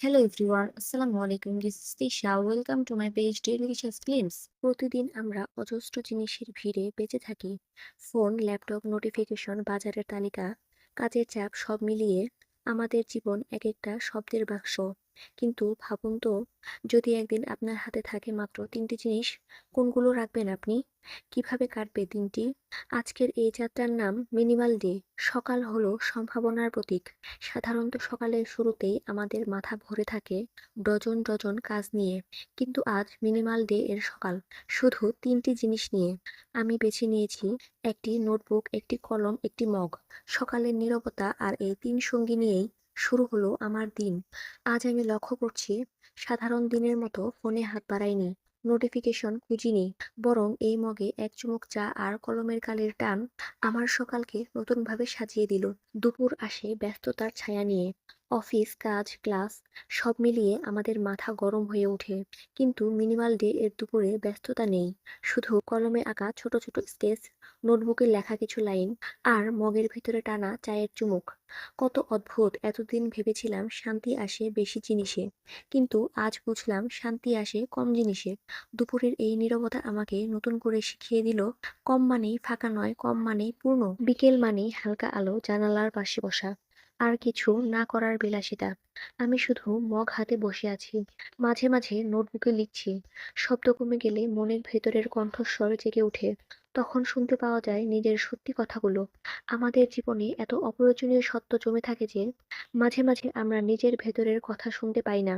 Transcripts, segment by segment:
Hello everyone আসসালামু আলাইকুম this is Tisha welcome to my page Delicious ক্লিমস প্রতিদিন আমরা অজস্র জিনিসের ভিড়ে বেঁচে থাকি। ফোন, ল্যাপটপ, নোটিফিকেশন, বাজারের তালিকা, কাজের চাপ সব মিলিয়ে আমাদের জীবন এক একটা শব্দের বাক্স। কিন্তু ভাবুন তো, যদি একদিন আপনার হাতে থাকে মাত্র তিনটি জিনিস, কোনগুলো রাখবেন আপনি? কীভাবে কাটবে দিনটি? আজকের এই যাত্রার নাম মিনিমাল ডে, সকাল হলো সম্ভাবনার প্রতীক। সাধারণত সকালের শুরুতেই আমাদের মাথা ভরে থাকে ডজন ডজন কাজ নিয়ে, কিন্তু আজ মিনিমাল ডে এর সকাল, শুধু তিনটি জিনিস নিয়ে। আমি বেছে নিয়েছি একটি নোটবুক, একটি কলম, একটি মগ। সকালের নীরবতা আর এই তিন সঙ্গী নিয়েই শুরু হলো আমার দিন। আজ আমি লক্ষ্য করছি, সাধারণ দিনের মতো ফোনে হাত বাড়াইনি নোটিফিকেশন খুঁজিনি, বরং এই মগে এক চুমুক চা আর কলমের কালের টান আমার সকালকে নতুনভাবে সাজিয়ে দিল। দুপুর আসে ব্যস্ততার ছায়া নিয়ে। অফিস, কাজ, ক্লাস সব মিলিয়ে আমাদের মাথা গরম হয়ে ওঠে। কিন্তু মিনিমাল ডে এর দুপুরে ব্যস্ততা নেই। শুধু কলমে আঁকা ছোট ছোট স্কেচ, নোটবুকে লেখা কিছু লাইন আর মগের ভিতরে টানা চায়ের চুমুক। কত অদ্ভুত, এতদিন ভেবেছিলাম শান্তি আসে বেশি জিনিসে। কিন্তু আজ বুঝলাম শান্তি আসে কম জিনিসে। দুপুরের এই নীরবতা আমাকে নতুন করে শিখিয়ে দিল, কম মানেই ফাঁকা নয়, কম মানেই পূর্ণ। বিকেল মানেই হালকা আলো জানালার পাশে বসা। আর কিছু না করার বিলাসিতা। আমি শুধু মগ হাতে বসে আছি, মাঝে মাঝে নোটবুকে লিখছি। শব্দ কমে গেলে মনের ভেতরের কণ্ঠস্বর জেগে ওঠে। তখন শুনতে পাওয়া যায় নিজের সত্যি কথাগুলো। আমাদের জীবনে এত অপ্রয়োজনীয় সত্য জমে থাকে যে, মাঝে মাঝে আমরা নিজের ভেতরের কথা শুনতে পাই না।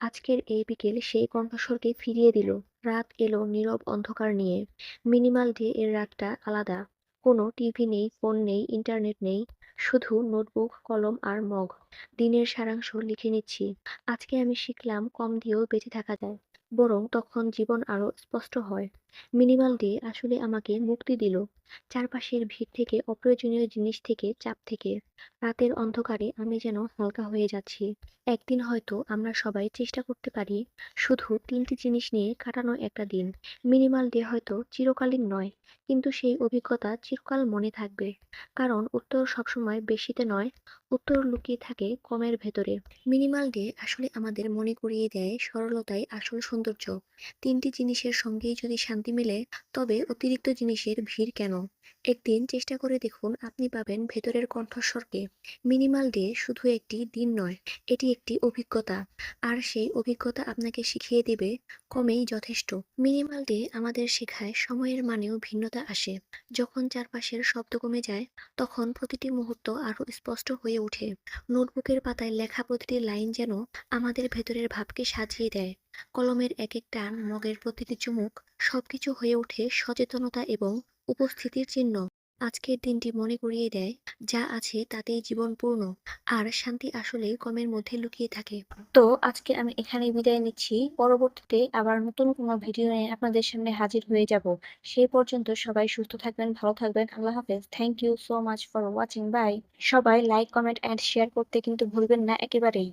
আজকের এই বিকেল সেই কণ্ঠস্বরকে ফিরিয়ে দিল। রাত এলো নীরব অন্ধকার নিয়ে। মিনিমাল ডে এর রাতটা আলাদা। কোনো টিভি নেই, ফোন নেই, ইন্টারনেট নেই। শুধু নোটবুক, কলম আর মগ। দিনের সারাংশ লিখে নিচ্ছি। আজকে আমি শিখলাম কম দিয়েও বেঁচে থাকা যায়, বরং তখন জীবন আরও স্পষ্ট হয়। মিনিমাল ডে আসলে আমাকে মুক্তি দিল, চারপাশের ভিড় থেকে, অপ্রয়োজনীয় জিনিস থেকে, চাপ থেকে। রাতের অন্ধকারে আমি যেন হালকা হয়ে যাচ্ছি। একদিন হয়তো আমরা সবাই চেষ্টা করতে পারি, শুধু তিনটি জিনিস নিয়ে কাটানো একটা দিন। মিনিমাল ডে হয়তো চিরকালীন নয় কিন্তু সেই অভিজ্ঞতা চিরকাল মনে থাকবে। কারণ উত্তর সবসময় বেশিতে নয়, উত্তর লুকিয়ে থাকে কমের ভেতরে। মিনিমাল ডে আসলে আমাদের মনে করিয়ে দেয় সরলতাই আসল সৌন্দর্য। তিনটি জিনিসের সঙ্গেই যদি শান্তি মেলে, তবে অতিরিক্ত জিনিসের ভিড় কেন? একদিন চেষ্টা করে দেখুন আপনি পাবেন ভেতরের কণ্ঠস্বরকে। মিনিমাল ডে শুধু একটি দিন নয়, এটি একটি অভিজ্ঞতা। আর সেই অভিজ্ঞতা আপনাকে শিখিয়ে দিবে কমেই যথেষ্ট। মিনিমাল ডে আমাদের শেখায় সময়ের মানেও ভিন্নতা আসে। যখন চারপাশের শব্দ কমে যায়, তখন প্রতিটি মুহূর্ত আরও স্পষ্ট হয়ে ওঠে। নোটবুকের পাতায় লেখা প্রতিটি লাইন যেন আমাদের ভেতরের ভাবকে সাজিয়ে দেয়। কলমের এক এক টান মগের প্রতিটি চুমুক সবকিছু হয়ে ওঠে সচেতনতা এবং উপস্থিতির চিহ্ন। আজকের দিনটি মনে করিয়ে দেয়, যা আছে তাতেই জীবন পূর্ণ, আর শান্তি আসলেই কমের মধ্যে লুকিয়ে থাকে। তো আজকে আমি এখানে বিদায় নিচ্ছি। পরবর্তীতে আবার নতুন কোনো ভিডিও নিয়ে আপনাদের সামনে হাজির হয়ে যাব। সেই পর্যন্ত সবাই সুস্থ থাকবেন, ভালো থাকবেন। আল্লাহ হাফেজ। Thank you so much for watching bye সবাই লাইক কমেন্ট অ্যান্ড শেয়ার করতে কিন্তু ভুলবেন না একেবারেই।